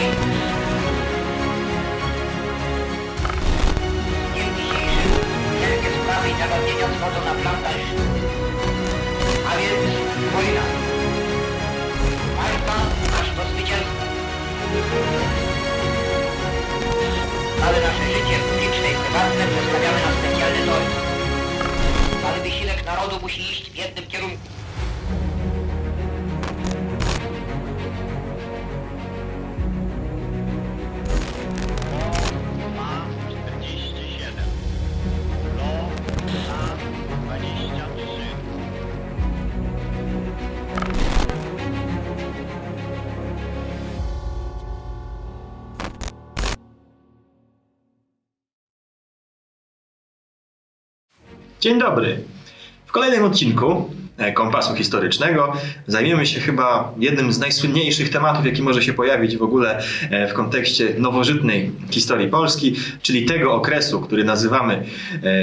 Bye. Dzień dobry. W kolejnym odcinku e, Kompasu Historycznego zajmiemy się chyba jednym z najsłynniejszych tematów, jaki może się pojawić w ogóle e, w kontekście nowożytnej historii Polski, czyli tego okresu, który nazywamy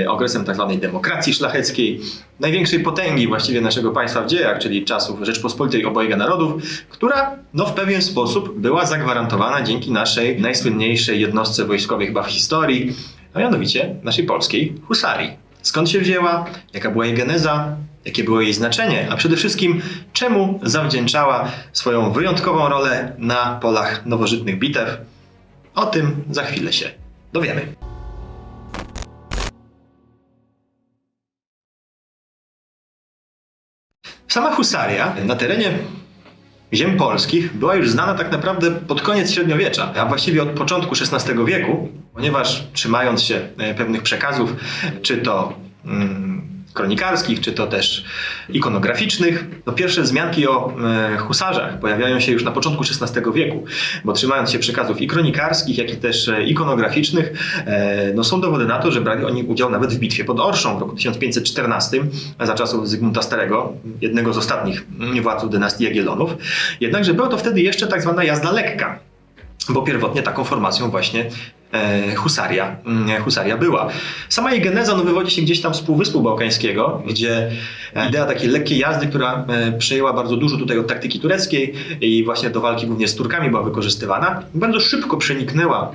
e, okresem tzw. demokracji szlacheckiej, największej potęgi właściwie naszego państwa w dziejach, czyli czasów Rzeczpospolitej Obojga Narodów, która no, w pewien sposób była zagwarantowana dzięki naszej najsłynniejszej jednostce wojskowej chyba w historii, a mianowicie naszej polskiej husarii. Skąd się wzięła, jaka była jej geneza, jakie było jej znaczenie, a przede wszystkim czemu zawdzięczała swoją wyjątkową rolę na polach nowożytnych bitew. O tym za chwilę się dowiemy. Sama husaria na terenie ziem polskich była już znana tak naprawdę pod koniec średniowiecza, a właściwie od początku XVI wieku, ponieważ trzymając się e, pewnych przekazów, czy to mm, kronikarskich, czy to też ikonograficznych, to pierwsze wzmianki o e, husarzach pojawiają się już na początku XVI wieku, bo trzymając się przekazów i kronikarskich, jak i też e, ikonograficznych, e, no są dowody na to, że brali oni udział nawet w bitwie pod Orszą w roku 1514 za czasów Zygmunta Starego, jednego z ostatnich mm, władców dynastii Jagiellonów. Jednakże była to wtedy jeszcze tak zwana jazda lekka, bo pierwotnie taką formacją właśnie husaria, mm, husaria była. Sama jej geneza no, wywodzi się gdzieś tam z Półwyspu Bałkańskiego, gdzie e, idea takiej lekkiej jazdy, która e, przejęła bardzo dużo tutaj od taktyki tureckiej i właśnie do walki głównie z Turkami była wykorzystywana, bardzo szybko przeniknęła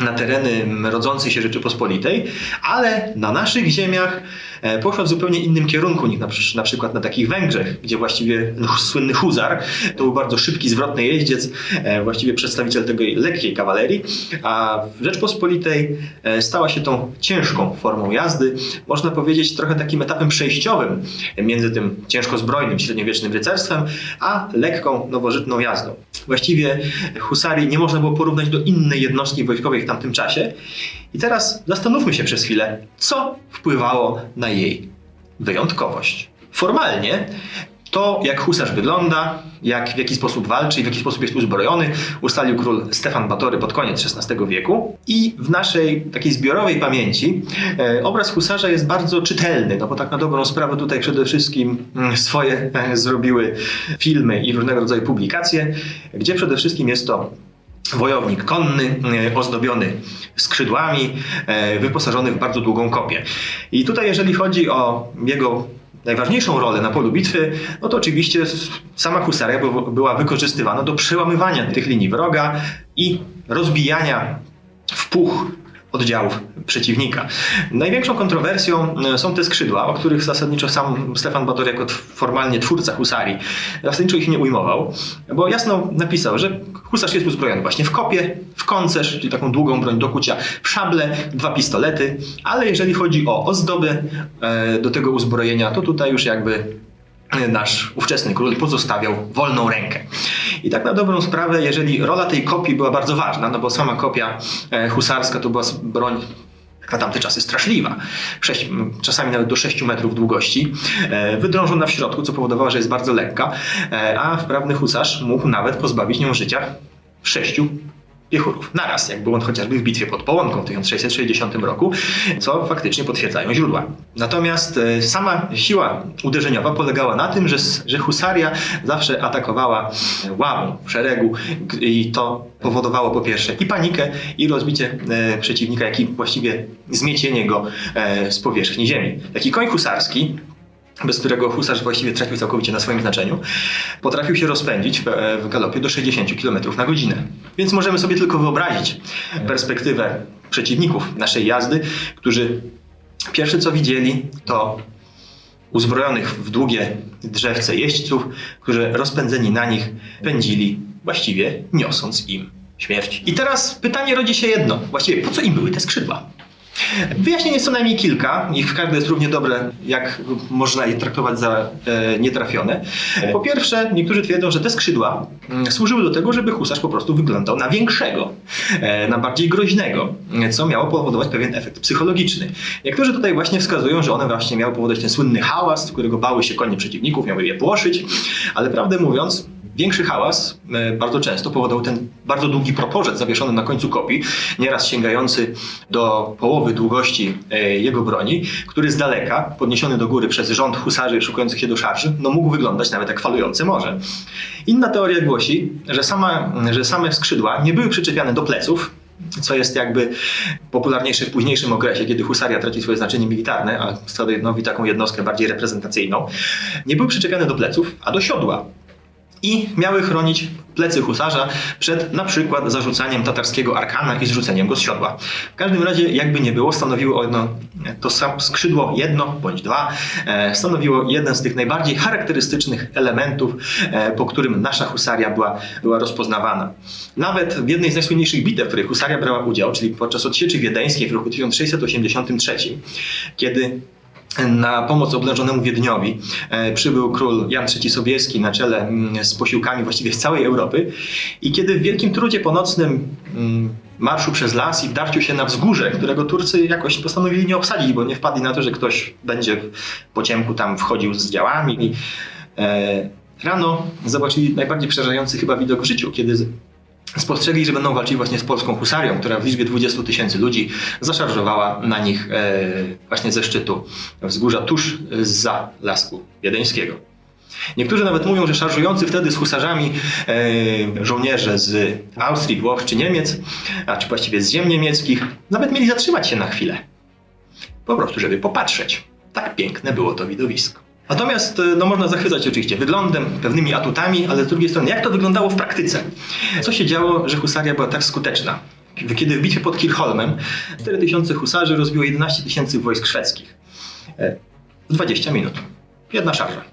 na tereny rodzącej się Rzeczypospolitej, ale na naszych ziemiach e, poszła w zupełnie innym kierunku niż na, na przykład na takich Węgrzech, gdzie właściwie no, słynny huzar to był bardzo szybki, zwrotny jeździec, e, właściwie przedstawiciel tej lekkiej kawalerii, a w Rzeczpospolitej e, stała się tą ciężką formą jazdy, można powiedzieć trochę takim etapem przejściowym między tym ciężko zbrojnym, średniowiecznym rycerstwem, a lekką, nowożytną jazdą. Właściwie husarii nie można było porównać do innej jednostki wojskowej w tamtym czasie. I teraz zastanówmy się przez chwilę, co wpływało na jej wyjątkowość. Formalnie to, jak husarz wygląda, jak, w jaki sposób walczy i w jaki sposób jest uzbrojony, ustalił król Stefan Batory pod koniec XVI wieku. I w naszej takiej zbiorowej pamięci e, obraz husarza jest bardzo czytelny, no bo tak na dobrą sprawę tutaj przede wszystkim mm, swoje e, zrobiły filmy i różnego rodzaju publikacje, gdzie przede wszystkim jest to Wojownik konny, e, ozdobiony skrzydłami, e, wyposażony w bardzo długą kopię. I tutaj, jeżeli chodzi o jego najważniejszą rolę na polu bitwy, no to oczywiście sama husaria by- była wykorzystywana do przełamywania tych linii wroga i rozbijania w puch oddziałów przeciwnika. Największą kontrowersją e, są te skrzydła, o których zasadniczo sam Stefan Batory jako formalnie twórca husarii zasadniczo ich nie ujmował, bo jasno napisał, że husarz jest uzbrojony właśnie w kopie, w koncerz, czyli taką długą broń do kucia, w szable, dwa pistolety, ale jeżeli chodzi o ozdoby e, do tego uzbrojenia, to tutaj już jakby nasz ówczesny król pozostawiał wolną rękę. I tak na dobrą sprawę, jeżeli rola tej kopii była bardzo ważna, no bo sama kopia e, husarska to była broń na tamte czasy straszliwa. Czasami nawet do 6 metrów długości, e, wydrążona w środku, co powodowało, że jest bardzo lekka, e, a wprawny husarz mógł nawet pozbawić nią życia sześciu piechurów naraz, jak był on chociażby w bitwie pod Połonką w 1660 roku, co faktycznie potwierdzają źródła. Natomiast e, sama siła uderzeniowa polegała na tym, że, że husaria zawsze atakowała e, ławą szeregu i to powodowało po pierwsze i panikę, i rozbicie e, przeciwnika, jak i właściwie zmiecienie go z powierzchni ziemi. Taki koń husarski bez którego husarz właściwie tracił całkowicie na swoim znaczeniu, potrafił się rozpędzić w, w galopie do 60 km na godzinę. Więc możemy sobie tylko wyobrazić perspektywę przeciwników naszej jazdy, którzy Pierwsze co widzieli to uzbrojonych w długie drzewce jeźdźców, którzy rozpędzeni na nich pędzili, właściwie niosąc im śmierć. I teraz pytanie rodzi się jedno, właściwie po co im były te skrzydła? Wyjaśnień jest co najmniej kilka, ich każde jest równie dobre, jak można je traktować za e, nietrafione. Po pierwsze, niektórzy twierdzą, że te skrzydła mm, służyły do tego, żeby husarz po prostu wyglądał na większego, e, na bardziej groźnego, co miało powodować pewien efekt psychologiczny. Niektórzy tutaj właśnie wskazują, że one właśnie miały powodować ten słynny hałas, którego bały się konie przeciwników, miały je płoszyć, ale prawdę mówiąc, Większy hałas e, bardzo często powodował ten bardzo długi proporzec zawieszony na końcu kopii, nieraz sięgający do połowy długości e, jego broni, który z daleka, podniesiony do góry przez rząd husarzy szukających się do szarży, no mógł wyglądać nawet jak falujące morze. Inna teoria głosi, że, sama, że same skrzydła nie były przyczepiane do pleców, co jest jakby popularniejsze w późniejszym okresie, kiedy husaria traci swoje znaczenie militarne, a stanowi taką jednostkę bardziej reprezentacyjną, nie były przyczepiane do pleców, a do siodła i miały chronić plecy husarza przed na przykład zarzucaniem tatarskiego arkana i zrzuceniem go z siodła. W każdym razie, jakby nie było, stanowiło ono, to skrzydło jedno bądź dwa, e, stanowiło jeden z tych najbardziej charakterystycznych elementów, e, po którym nasza husaria była, była rozpoznawana. Nawet w jednej z najsłynniejszych bitew, w której husaria brała udział, czyli podczas odsieczy wiedeńskiej w roku 1683, kiedy na pomoc oblężonemu Wiedniowi e, przybył król Jan III Sobieski na czele mm, z posiłkami właściwie z całej Europy i kiedy w wielkim trudzie ponocnym mm, marszu przez las i wdarciu się na wzgórze, którego Turcy jakoś postanowili nie obsadzić, bo nie wpadli na to, że ktoś będzie po ciemku tam wchodził z działami. E, rano zobaczyli najbardziej przerażający chyba widok w życiu, kiedy Spostrzegli, że będą walczyć właśnie z polską husarią, która w liczbie 20 tysięcy ludzi zaszarżowała na nich e, właśnie ze szczytu wzgórza tuż za lasku wiedeńskiego. Niektórzy nawet mówią, że szarżujący wtedy z husarzami e, żołnierze z Austrii, Włoch czy Niemiec, a czy właściwie z ziem niemieckich, nawet mieli zatrzymać się na chwilę. Po prostu, żeby popatrzeć. Tak piękne było to widowisko. Natomiast e, no, można zachwycać oczywiście wyglądem, pewnymi atutami, ale z drugiej strony, jak to wyglądało w praktyce? Co się działo, że husaria była tak skuteczna? Kiedy w bitwie pod Kirchholmem 4000 husarzy rozbiło 11 tysięcy wojsk szwedzkich. E, W 20 minut. Jedna szarża.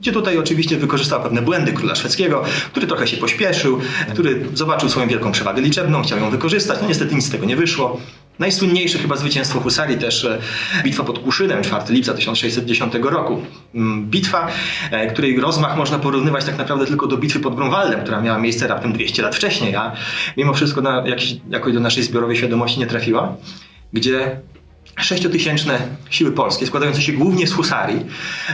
Gdzie tutaj oczywiście wykorzystał pewne błędy króla szwedzkiego, który trochę się pośpieszył, który zobaczył swoją wielką przewagę liczebną, chciał ją wykorzystać. No niestety nic z tego nie wyszło. Najsłynniejsze chyba zwycięstwo Husarii też e, bitwa pod Kuszynem 4 lipca 1610 roku. Mm, Bitwa, e, której rozmach można porównywać tak naprawdę tylko do bitwy pod Grunwaldem, która miała miejsce raptem 200 lat wcześniej, a mimo wszystko na, jakoś do naszej zbiorowej świadomości nie trafiła, gdzie sześciotysięczne siły polskie, składające się głównie z husarii,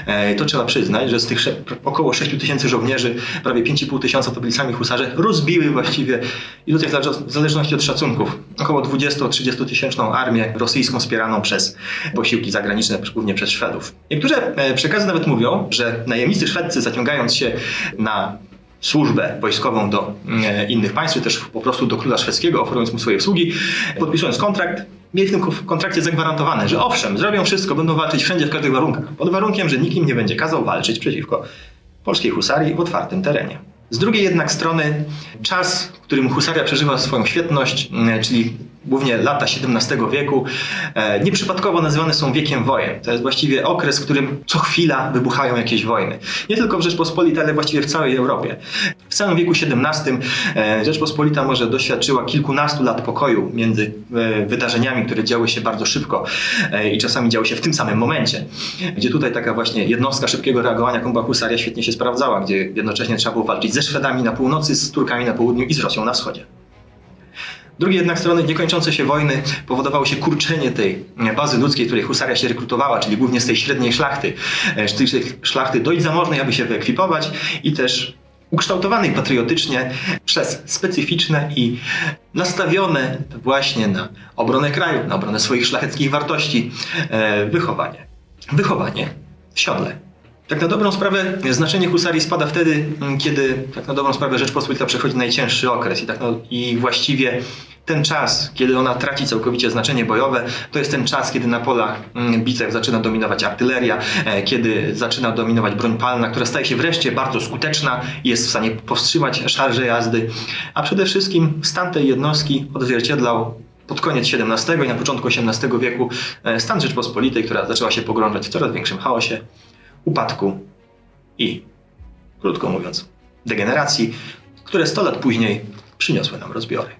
e, to trzeba przyznać, że z tych około 6 tysięcy żołnierzy, prawie 5,5 tysiąca to byli sami husarze, rozbiły właściwie, i tutaj w zależ- w zależności od szacunków, około 20-30 tysięczną armię rosyjską wspieraną przez posiłki zagraniczne, głównie przez Szwedów. Niektóre e, przekazy nawet mówią, że najemnicy szwedzcy zaciągając się na służbę wojskową do e, innych państw, czy też po prostu do króla szwedzkiego, oferując mu swoje usługi, podpisując kontrakt, mieli w tym ko- kontrakcie zagwarantowane, że owszem, zrobią wszystko, będą walczyć wszędzie, w każdych warunkach, pod warunkiem, że nikim nie będzie kazał walczyć przeciwko polskiej husarii w otwartym terenie. Z drugiej jednak strony czas, w którym husaria przeżywa swoją świetność, m, czyli głównie lata XVII wieku, e, nieprzypadkowo nazywane są wiekiem wojen. To jest właściwie okres, w którym co chwila wybuchają jakieś wojny. Nie tylko w Rzeczpospolitej, ale właściwie w całej Europie. W całym wieku XVII e, Rzeczpospolita może doświadczyła kilkunastu lat pokoju między e, wydarzeniami, które działy się bardzo szybko i czasami działy się w tym samym momencie. Gdzie tutaj taka właśnie jednostka szybkiego reagowania, była husaria, świetnie się sprawdzała, gdzie jednocześnie trzeba było walczyć ze Szwedami na północy, z Turkami na południu i z Rosją na wschodzie. Drugiej jednak strony niekończące się wojny powodowało się kurczenie tej bazy ludzkiej, której husaria się rekrutowała, czyli głównie z tej średniej szlachty, e, z tej szlachty dość zamożnej, aby się wyekwipować i też ukształtowanej patriotycznie przez specyficzne i nastawione właśnie na obronę kraju, na obronę swoich szlacheckich wartości e, wychowanie. Wychowanie w siodle. Tak na dobrą sprawę znaczenie husarii spada wtedy, mm, kiedy tak na dobrą sprawę Rzeczpospolita przechodzi najcięższy okres. I, tak no, i właściwie ten czas, kiedy ona traci całkowicie znaczenie bojowe, to jest ten czas, kiedy na polach mm, bitew zaczyna dominować artyleria, e, kiedy zaczyna dominować broń palna, która staje się wreszcie bardzo skuteczna i jest w stanie powstrzymać szarże jazdy, a przede wszystkim stan tej jednostki odzwierciedlał pod koniec XVII i na początku XVIII wieku e, stan Rzeczpospolitej, która zaczęła się pogrążać w coraz większym chaosie, upadku i, krótko mówiąc, degeneracji, które 100 lat później przyniosły nam rozbiory.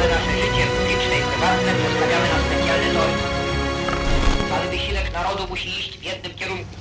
Całe nasze życie publiczne i prywatne przestawiamy na specjalny tor. Cały wysiłek narodu musi iść w jednym kierunku.